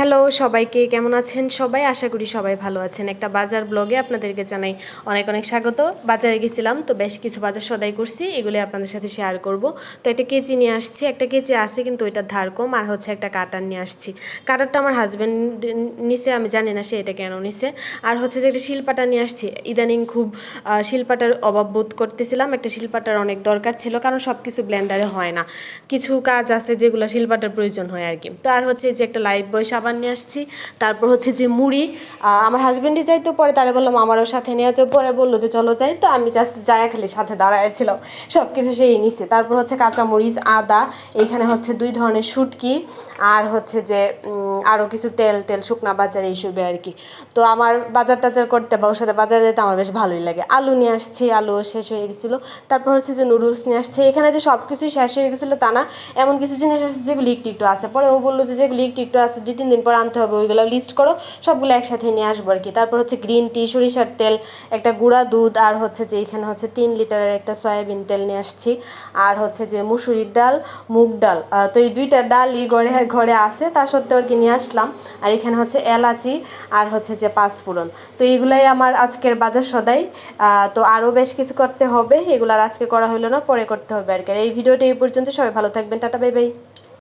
Hello, সবাইকে কেমন আছেন সবাই? আশা করি সবাই ভালো আছেন। একটা বাজার ব্লগে আপনাদেরকে জানাই অনেক অনেক স্বাগত। বাজারে গেছিলাম, তো বেশ কিছু বাজার সদাই করছি, এগুলি আপনাদের সাথে শেয়ার করব। তো একটা কেচি নিয়ে আসছি, একটা কেচি আছে কিন্তু ওইটার ধার কম, আর হচ্ছে একটা কাটার নিয়ে আসছি। কাটারটা আমার হাজব্যান্ড নিছে, আমি জানি না সে এটা কেন নিছে। আর হচ্ছে যে একটা শিলপাটা নিয়ে আসছি, ইদানিং খুব শিলপাটার অভাব বোধ করতেছিলাম। একটা শিলপাটার অনেক দরকার ছিল, কারণ সব কিছু ব্লেন্ডারে হয় না। কিছু কাজ আছে যেগুলো শিলপাটার প্রয়োজন হয় আর কি তো আর হচ্ছে যে একটা লাইট বয় সাবান নিয়ে আসছি। তারপর হচ্ছে যে মুড়ি আমার হাজব্যান্ডই যাই তো পরে তারা বললাম, আমারও সাথে নিয়ে যাও। পরে বলল যে, চলো যাই। তো আমি জাস্ট যায়া খালি সাথে দাঁড়াইছিলাম। সব কিছু সেই নিছে। তারপর হচ্ছে কাঁচামরিচ, আদা, এইখানে হচ্ছে দুই ধরনের শুটকি, আর হচ্ছে যে আরও কিছু তেল তেল, শুকনা বাজার, এইসবে আর কি তো আমার বাজার টাজার করতে বা ওর সাথে বাজারে যেতে আমার বেশ ভালোই লাগে। আলু নিয়ে আসছি, আলু শেষ হয়ে গেছিল। তারপর হচ্ছে যে নুডলস নিয়ে আসছে। এখানে যে সব কিছুই শেষ হয়ে গেছিল তা না, এমন কিছু জিনিস আছে যেগুলি একটু একটু আছে। পরে ও বলল যে, যেগুলি একটু একটু আছে, দুই, তিন পর আনতে হবে, ওইগুলো লিস্ট করো, সবগুলো একসাথে নিয়ে আসব আর কি। তারপর হচ্ছে গ্রিন টি সরিষার তেল, একটা গুঁড়া দুধ, আর হচ্ছে যে এখানে হচ্ছে তিন লিটারের একটা সয়াবিন তেল নিয়ে আসছি। আর হচ্ছে যে মুসুরির ডাল, মুগ ডাল তো এই দুইটা ডালই ঘরে ঘরে আছে, তা সত্ত্বেও আর কি নিয়ে আসলাম। আর এখানে হচ্ছে এলাচি, আর হচ্ছে যে পাঁচফোড়ন। তো এইগুলাই আমার আজকের বাজার সদাই। তো আরও বেশ কিছু করতে হবে, এগুলো আর আজকে করা হলো না, পরে করতে হবে আর কি। এই ভিডিওটা এই পর্যন্ত, সবাই ভালো থাকবেন, টাটা, বাই বাই।